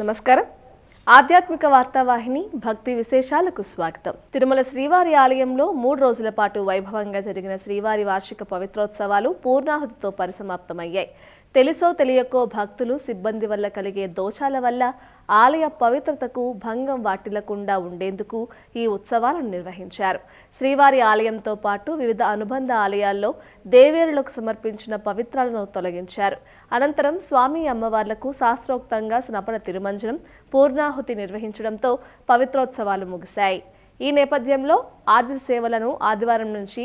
నమస్కారం. ఆధ్యాత్మిక వార్తావాహిని భక్తి విశేషాలకు స్వాగతం. తిరుమల శ్రీవారి ఆలయంలో మూడు రోజుల పాటు వైభవంగా జరిగిన శ్రీవారి వార్షిక పవిత్రోత్సవాలు పూర్ణాహుతితో పరిసమాప్తమయ్యాయి. తెలుసో తెలియకో భక్తులు సిబ్బంది వల్ల కలిగే దోషాల వల్ల ఆలయ పవిత్రతకు భంగం వాటిల్లకుండా ఉండేందుకు ఈ ఉత్సవాలను నిర్వహించారు. శ్రీవారి ఆలయంతో పాటు వివిధ అనుబంధ ఆలయాల్లో దేవేరులకు సమర్పించిన పవిత్రాలను తొలగించారు. అనంతరం స్వామి అమ్మవార్లకు శాస్త్రోక్తంగా స్నపన తిరుమంజనం పూర్ణాహుతి నిర్వహించడంతో పవిత్రోత్సవాలు ముగిశాయి. ఈ నేపథ్యంలో ఆర్జ సేవలను ఆదివారం నుంచి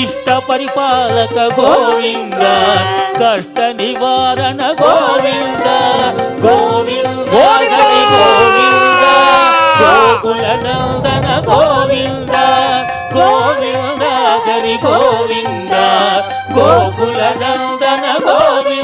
ఇష్ట పరిపాలక గోవింద కష్ట నివారణ గోవింద గోవింద గోవింద గోకుల నందన గోవింద గోవింద గరి గోవింద గోకుల నందన గోవింద.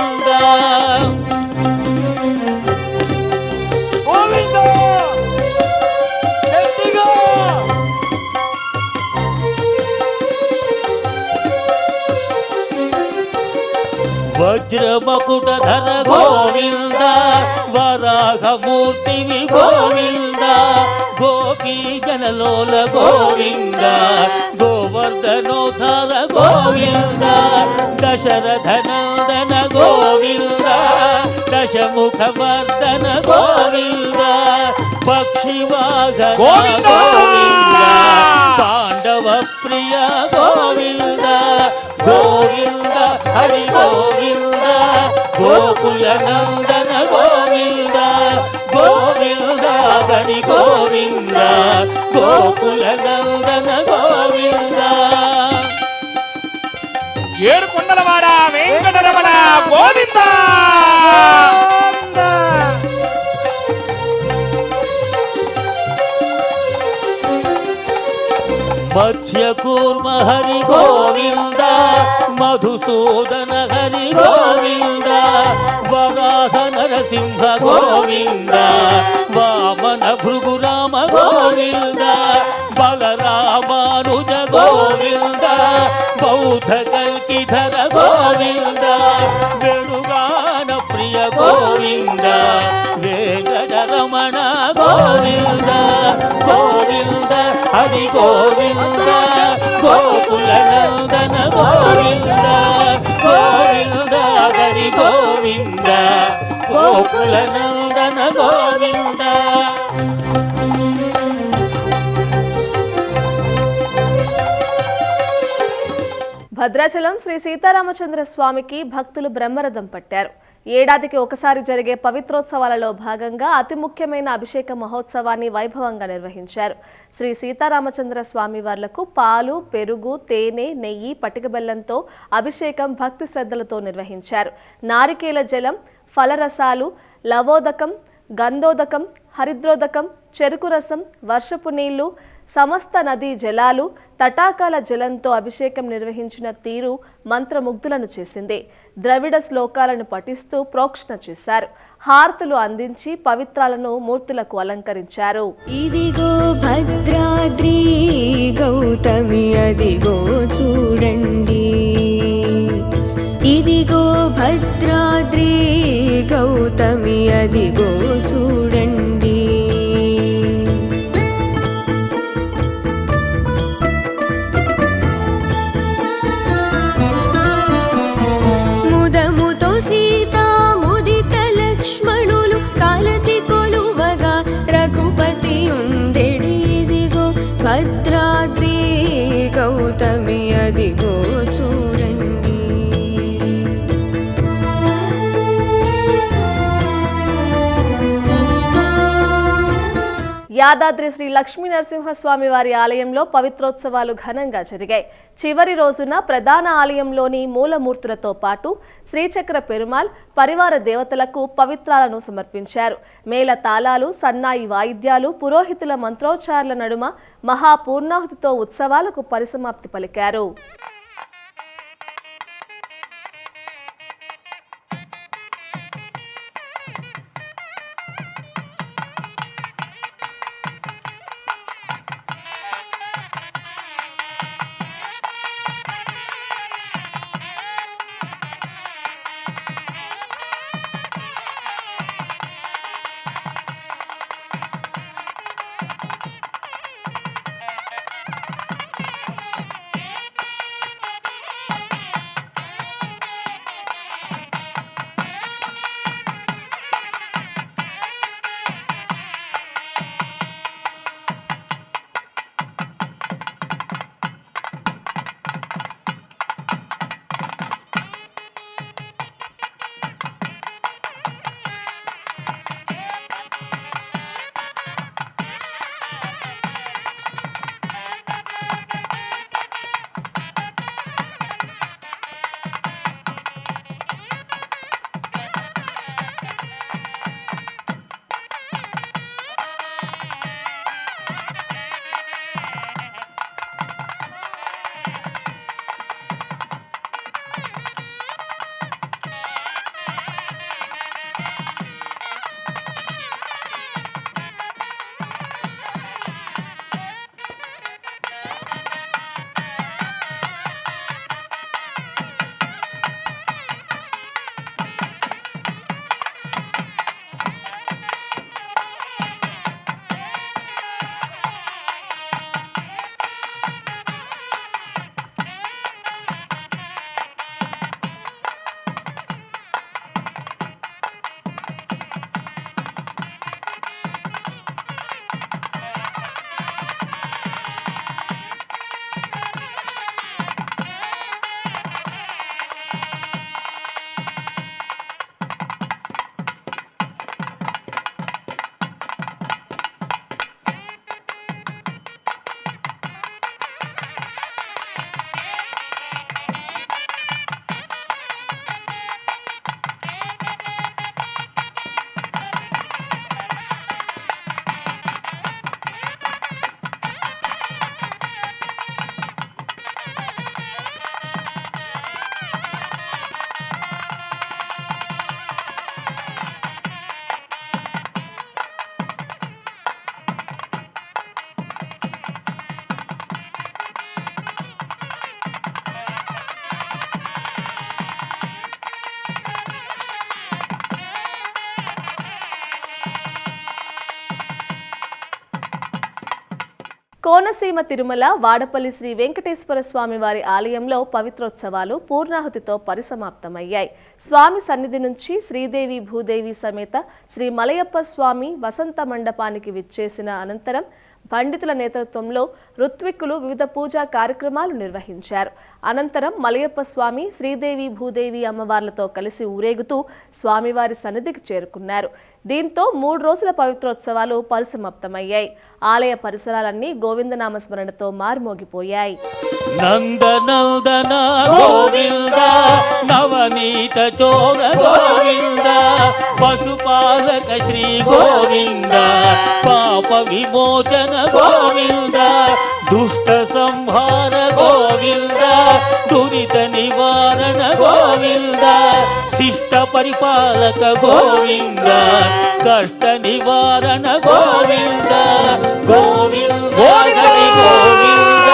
వజ్రమకుట ధర గోవింద వరాహమూర్తివి గోవింద గోపీ జనలోల గోవింద గోవర్ధనోధర గోవింద దశరథ నందన గోవింద దశముఖ వర్ధన గోవింద పక్షివాహన గోవింద! గోవింద పాండవ ప్రియ గోవింద గోవింద హరి గోవింద గోకుల నందన గోవింద గోవింద గణి గోవింద గోకుల నందన గోవింద ఏడు కొండలవాడ వెంకటరమణ గోవిందా! మత్స్య కూర్మ హరి గోవింద మధుసూదన హరి గోవింద వరాహ నరసింహ గోవింద వామన భృగురామ గోవింద బలరామానుజ గోవింద బౌద్ధ కల్కిధర గోవింద హరి గోవింద గోకుల నందన గోవింద గోవింద హరి గోవింద గోకుల నందన గోవింద. భద్రాచలం శ్రీ సీతారామచంద్ర స్వామికి భక్తులు బ్రహ్మరథం పట్టారు. ఏడాదికి ఒకసారి జరిగే పవిత్రోత్సవాలలో భాగంగా అతి ముఖ్యమైన అభిషేక మహోత్సవాన్ని వైభవంగా నిర్వహించారు. శ్రీ సీతారామచంద్ర స్వామి వార్లకు పాలు పెరుగు తేనె నెయ్యి పటిక బెల్లంతో అభిషేకం భక్తి శ్రద్ధలతో నిర్వహించారు. నారికేల జలం ఫలరసాలు లవోదకం గంధోదకం హరిద్రోదకం చెరుకు రసం వర్షపు నీళ్ళు సమస్త నదీ జలాలు తటాకాల జలంతో అభిషేకం నిర్వహించిన తీరు మంత్రముగ్ధులను చేసింది. ద్రవిడ శ్లోకాలను పఠిస్తూ ప్రోక్షణ చేశారు. హారతులు అందించి పవిత్రాలను మూర్తులకు అలంకరించారు. ఇదిగో భద్రాద్రి గౌతమి అదిగో చూడండి. ఇదిగో భద్రాద్రి గౌతమి అదిగో చూడండి. యాదాద్రి శ్రీ లక్ష్మీ నరసింహస్వామి వారి ఆలయంలో పవిత్రోత్సవాలు ఘనంగా జరిగాయి. చివరి రోజున ప్రధాన ఆలయంలోని మూలమూర్తులతో పాటు శ్రీచక్ర పెరుమాల్ పరివార దేవతలకు పవిత్రాలను సమర్పించారు. మేళ తాళాలు సన్నాయి వాయిద్యాలు పురోహితుల మంత్రోచ్చారాల నడుమ మహాపూర్ణాహుతితో ఉత్సవాలకు పరిసమాప్తి పలికారు. కోనసీమ తిరుమల వాడపల్లి శ్రీ వెంకటేశ్వర స్వామి వారి ఆలయంలో పవిత్రోత్సవాలు పూర్ణాహుతితో పరిసమాప్తమయ్యాయి. స్వామి సన్నిధి నుంచి శ్రీదేవి భూదేవి సమేత శ్రీ మలయప్ప స్వామి వసంత మండపానికి విచ్చేసిన అనంతరం పండితుల నేతృత్వంలో ఋత్విక్కులు వివిధ పూజా కార్యక్రమాలు నిర్వహించారు. అనంతరం మలయప్ప స్వామి శ్రీదేవి భూదేవి అమ్మవార్లతో కలిసి ఊరేగుతూ స్వామివారి సన్నిధికి చేరుకున్నారు. దీంతో మూడు రోజుల పవిత్రోత్సవాలు పరిసమాప్తమయ్యాయి. ఆలయ పరిసరాలన్నీ గోవిందనామ స్మరణతో మారుమోగిపోయాయి. నందనందన గోవింద నవనీత చోర గోవింద పశుపాలక శ్రీ గోవింద పాప విమోచన గోవింద దుష్ట సంహార గోవింద దురిత నివారణ గోవిందా. శిష్ట పరిపాలక గోవింద కష్ట నివారణ గోవింద గోవింద గోవింద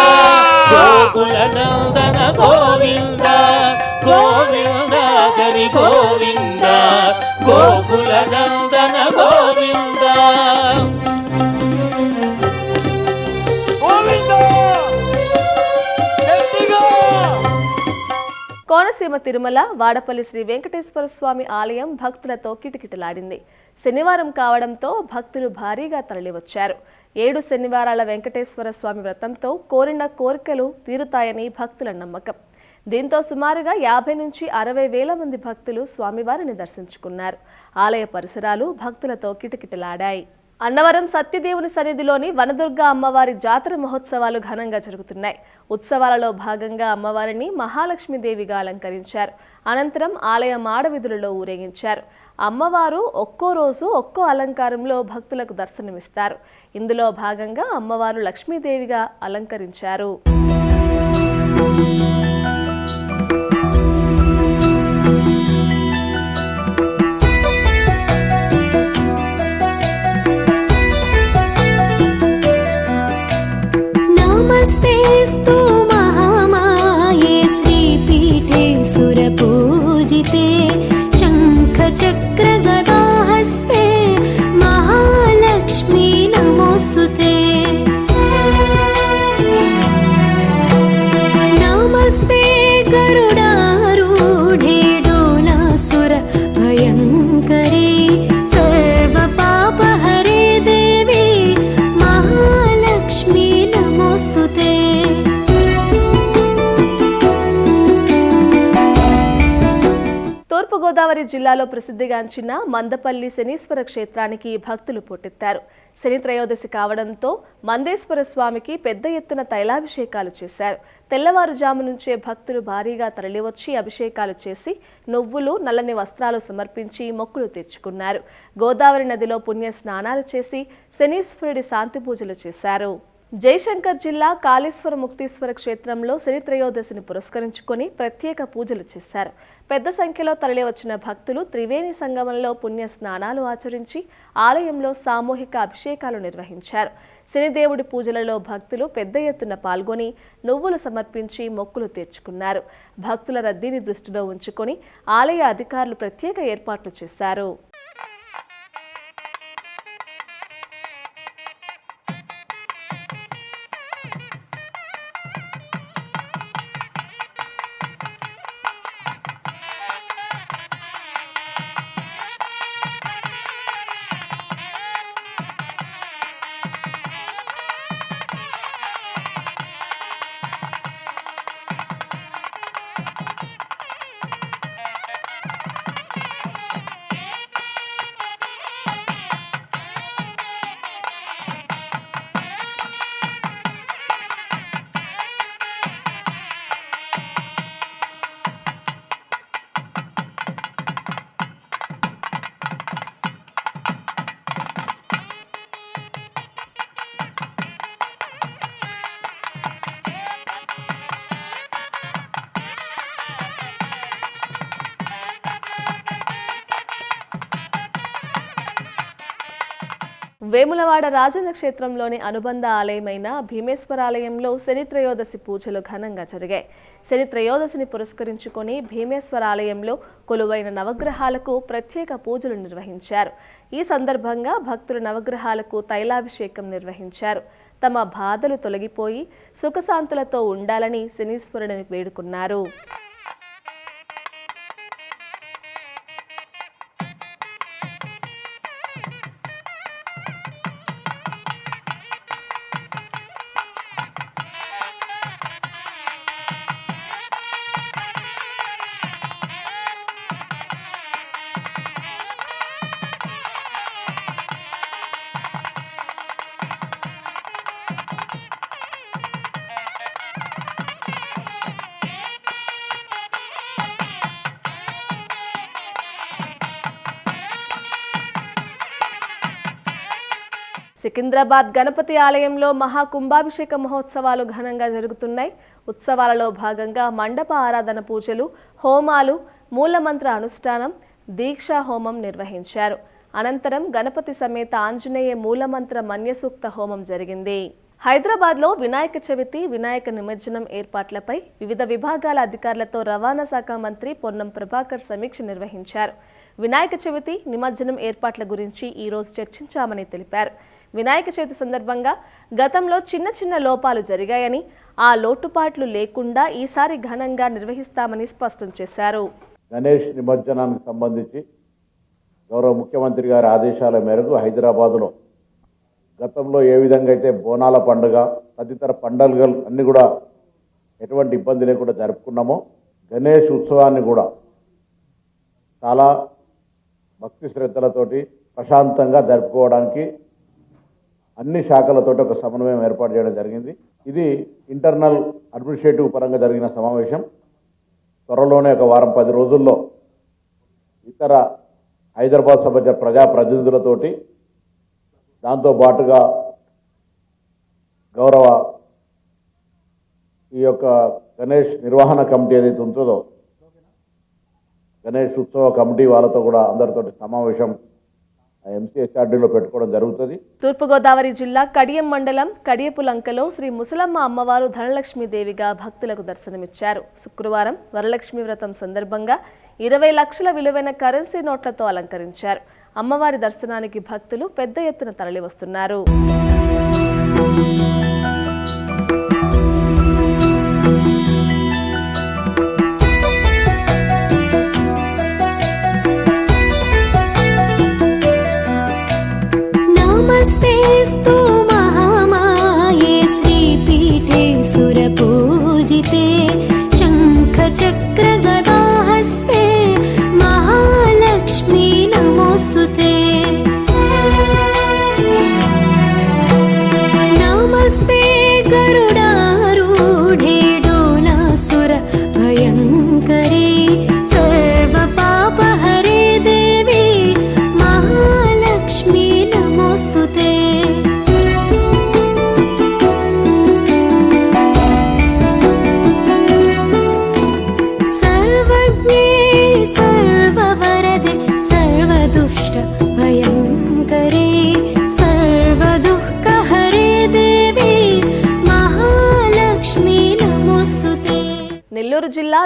గోకుల నందన గోవింద గోవింద గరి గోవింద గోకుల నందన గోవింద. కోనసీమ తిరుమల వాడపల్లి శ్రీ వెంకటేశ్వర స్వామి ఆలయం భక్తులతో కిటకిటలాడింది. శనివారం కావడంతో భక్తులు భారీగా తరలివచ్చారు. ఏడు శనివారాల వెంకటేశ్వర స్వామి వ్రతంతో కోరిన కోరికలు తీరుతాయని భక్తుల నమ్మకం. దీంతో సుమారుగా యాభై నుంచి అరవై వేల మంది భక్తులు స్వామివారిని దర్శించుకున్నారు. ఆలయ పరిసరాలు భక్తులతో కిటకిటలాడాయి. అన్నవరం సత్యదేవుని సన్నిధిలోని వనదుర్గ అమ్మవారి జాతర మహోత్సవాలు ఘనంగా జరుగుతున్నాయి. ఉత్సవాలలో భాగంగా అమ్మవారిని మహాలక్ష్మీదేవిగా అలంకరించారు. అనంతరం ఆలయ మాడవీధులలో ఊరేగించారు. అమ్మవారు ఒక్కో రోజు ఒక్కో అలంకారంలో భక్తులకు దర్శనమిస్తారు. ఇందులో భాగంగా అమ్మవారు లక్ష్మీదేవిగా అలంకరించారు. గోదావరి జిల్లాలో ప్రసిద్ధిగాంచిన మందపల్లి శనీశ్వర క్షేత్రానికి భక్తులు పోటెత్తారు. శని త్రయోదశి కావడంతో మందేశ్వర స్వామికి పెద్ద ఎత్తున తైలాభిషేకాలు చేశారు. తెల్లవారుజాము నుంచే భక్తులు భారీగా తరలివచ్చి అభిషేకాలు చేసి నువ్వులు నల్లని వస్త్రాలు సమర్పించి మొక్కులు తెచ్చుకున్నారు గోదావరి నదిలో పుణ్య స్నానాలు చేసి శనీశ్వరుడి శాంతి పూజలు చేశారు. జయశంకర్ జిల్లా కాళేశ్వర ముక్తీశ్వర క్షేత్రంలో శనిత్రయోదశిని పురస్కరించుకొని ప్రత్యేక పూజలు చేశారు. పెద్ద సంఖ్యలో తరలివచ్చిన భక్తులు త్రివేణి సంగమంలో పుణ్య స్నానాలు ఆచరించి ఆలయంలో సామూహిక అభిషేకాలు నిర్వహించారు. శనిదేవుడి పూజలలో భక్తులు పెద్ద ఎత్తున పాల్గొని నువ్వులు సమర్పించి మొక్కులు తీర్చుకున్నారు. భక్తుల రద్దీని దృష్టిలో ఉంచుకొని ఆలయ అధికారులు ప్రత్యేక ఏర్పాట్లు చేశారు. వేములవాడ రాజన్న క్షేత్రంలోని అనుబంధ ఆలయమైన భీమేశ్వరాలయంలో శని త్రయోదశి పూజలు ఘనంగా జరిగాయి. శని త్రయోదశిని పురస్కరించుకొని భీమేశ్వరాలయంలో కొలువైన నవగ్రహాలకు ప్రత్యేక పూజలు నిర్వహించారు. ఈ సందర్భంగా భక్తులు నవగ్రహాలకు తైలాభిషేకం నిర్వహించారు. తమ బాధలు తొలగిపోయి సుఖశాంతులతో ఉండాలని శనీశ్వరుడిని వేడుకున్నారు. సికింద్రాబాద్ గణపతి ఆలయంలో మహా కుంభాభిషేక మహోత్సవాలు ఘనంగా జరుగుతున్నాయి. ఉత్సవాలలో భాగంగా మండప ఆరాధన పూజలు హోమాలు మూలమంత్ర అనుష్ఠానం దీక్షా హోమం నిర్వహించారు. అనంతరం గణపతి సమేత ఆంజనేయ మూలమంత్ర మన్యసూక్త హోమం జరిగింది. హైదరాబాద్లో వినాయక చవితి వినాయక నిమజ్జనం ఏర్పాట్లపై వివిధ విభాగాల అధికారులతో రవాణా శాఖ మంత్రి పొన్నం ప్రభాకర్ సమీక్ష నిర్వహించారు. వినాయక చవితి నిమజ్జనం ఏర్పాట్ల గురించి ఈరోజు చర్చించామని తెలిపారు. వినాయక చవితి సందర్భంగా గతంలో చిన్న చిన్న లోపాలు జరిగాయని ఆ లోటుపాట్లు లేకుండా ఈసారి ఘనంగా నిర్వహిస్తామని స్పష్టం చేశారు. గణేష్ నిమజ్జనానికి సంబంధించి గౌరవ ముఖ్యమంత్రి గారి ఆదేశాల మేరకు హైదరాబాదులో గతంలో ఏ విధంగా అయితే బోనాల పండుగ తదితర పండుగలు అన్నీ కూడా ఎటువంటి ఇబ్బంది లేకుండా జరుపుకున్నామో గణేష్ ఉత్సవాన్ని కూడా చాలా భక్తి శ్రద్ధలతోటి ప్రశాంతంగా జరుపుకోవడానికి అన్ని శాఖలతోటి ఒక సమన్వయం ఏర్పాటు చేయడం జరిగింది. ఇది ఇంటర్నల్ అడ్మినిస్ట్రేటివ్ పరంగా జరిగిన సమావేశం. త్వరలోనే ఒక వారం పది రోజుల్లో ఇతర హైదరాబాద్ సంబంధించిన ప్రజాప్రతినిధులతోటి దాంతో పాటుగా గౌరవ ఈ యొక్క గణేష్ నిర్వహణ కమిటీ ఏదైతే ఉంటుందో గణేష్ ఉత్సవ కమిటీ వాళ్ళతో కూడా అందరితోటి సమావేశం పెట్టుకోవడం జరుగుతుంది. తూర్పుగోదావరి జిల్లా కడియం మండలం కడియపులంకలో శ్రీ ముసలమ్మ అమ్మవారు ధనలక్ష్మీదేవిగా భక్తులకు దర్శనమిచ్చారు. శుక్రవారం వరలక్ష్మి వ్రతం సందర్భంగా ఇరవై లక్షల విలువైన కరెన్సీ నోట్లతో అలంకరించారు. అమ్మవారి దర్శనానికి భక్తులు పెద్ద ఎత్తున తరలివస్తున్నారు.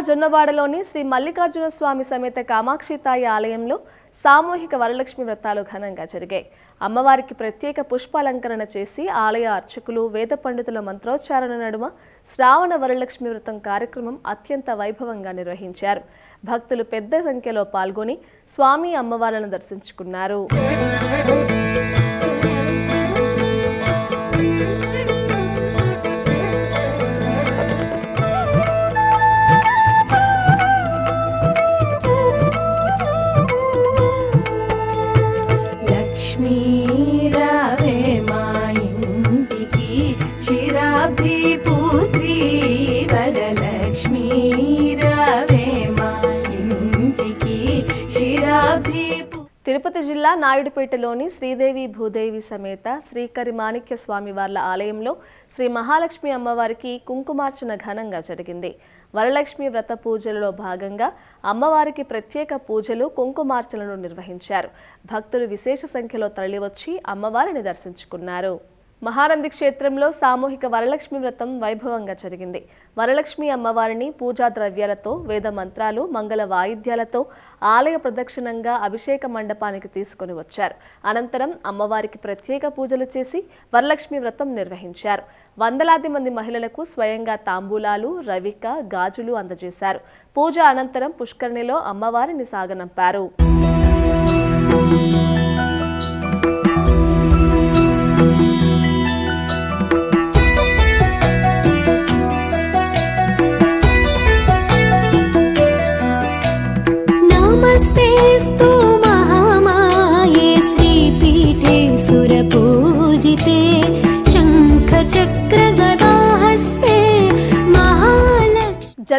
జొన్నవాడలోని శ్రీ మల్లికార్జున స్వామి సమేత కామాక్షితాయి ఆలయంలో సామూహిక వరలక్ష్మి వ్రతాలు ఘనంగా జరిగాయి. అమ్మవారికి ప్రత్యేక పుష్పాలంకరణ చేసి ఆలయ అర్చకులు వేద పండితుల మంత్రోచ్చారణ నడుమ శ్రావణ వరలక్ష్మి వ్రతం కార్యక్రమం అత్యంత వైభవంగా నిర్వహించారు. భక్తులు పెద్ద సంఖ్యలో పాల్గొని స్వామి అమ్మవార్లను దర్శించుకున్నారు. తిరుపతి జిల్లా నాయుడుపేటలోని శ్రీదేవి భూదేవి సమేత శ్రీకరి మాణిక్య స్వామి వార్ల ఆలయంలో శ్రీ మహాలక్ష్మి అమ్మవారికి కుంకుమార్చన ఘనంగా జరిగింది. వరలక్ష్మి వ్రత పూజలలో భాగంగా అమ్మవారికి ప్రత్యేక పూజలు కుంకుమార్చనలు నిర్వహించారు. భక్తులు విశేష సంఖ్యలో తరలివచ్చి అమ్మవారిని దర్శించుకున్నారు. మహానంది క్షేత్రంలో సామూహిక వరలక్ష్మి వ్రతం వైభవంగా జరిగింది. వరలక్ష్మి అమ్మవారిని పూజా ద్రవ్యాలతో వేద మంత్రాలు మంగళ వాయిద్యాలతో ఆలయ ప్రదక్షిణంగా అభిషేక మండపానికి తీసుకొని వచ్చారు. అనంతరం అమ్మవారికి ప్రత్యేక పూజలు చేసి వరలక్ష్మి వ్రతం నిర్వహించారు. వందలాది మంది మహిళలకు స్వయంగా తాంబూలాలు రవిక గాజులు అందజేశారు. పూజ అనంతరం పుష్కరిణిలో అమ్మవారిని సాగనంపారు.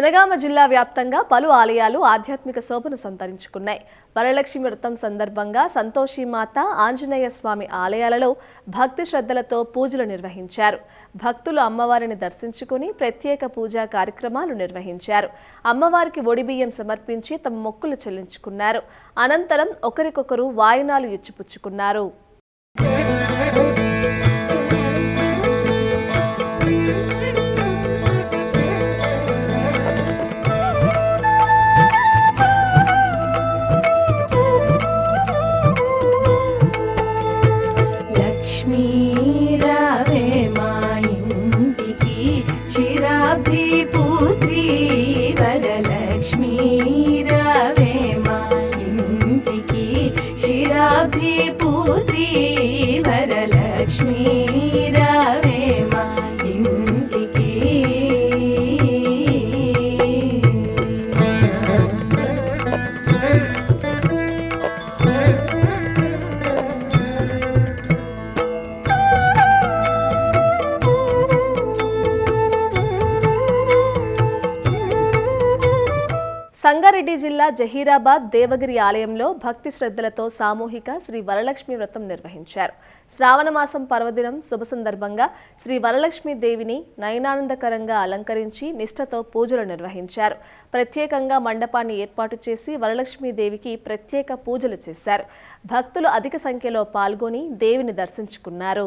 జనగామ జిల్లా వ్యాప్తంగా పలు ఆలయాలు ఆధ్యాత్మిక శోభను సంతరించుకున్నాయి. వరలక్ష్మి వ్రతం సందర్భంగా సంతోషి మాత ఆంజనేయ స్వామి ఆలయాలలో భక్తి శ్రద్ధలతో పూజలు నిర్వహించారు. భక్తులు అమ్మవారిని దర్శించుకుని ప్రత్యేక పూజా కార్యక్రమాలు నిర్వహించారు. అమ్మవారికి ఒడిబియ్యం సమర్పించి తమ మొక్కులు చెల్లించుకున్నారు. అనంతరం ఒకరికొకరు వాయనాలు ఇచ్చిపుచ్చుకున్నారు. సంగారెడ్డి జిల్లా జహీరాబాద్ దేవగిరి ఆలయంలో భక్తి శ్రద్ధలతో సామూహిక శ్రీ వరలక్ష్మి వ్రతం నిర్వహించారు. శ్రావణమాసం పర్వదినం శుభ సందర్భంగా శ్రీ వరలక్ష్మి దేవిని నయనానందకరంగా అలంకరించి నిష్ఠతో పూజలు నిర్వహించారు. ప్రత్యేకంగా మండపాన్ని ఏర్పాటు చేసి వరలక్ష్మి దేవికి ప్రత్యేక పూజలు చేశారు. భక్తులు అధిక సంఖ్యలో పాల్గొని దేవిని దర్శించుకున్నారు.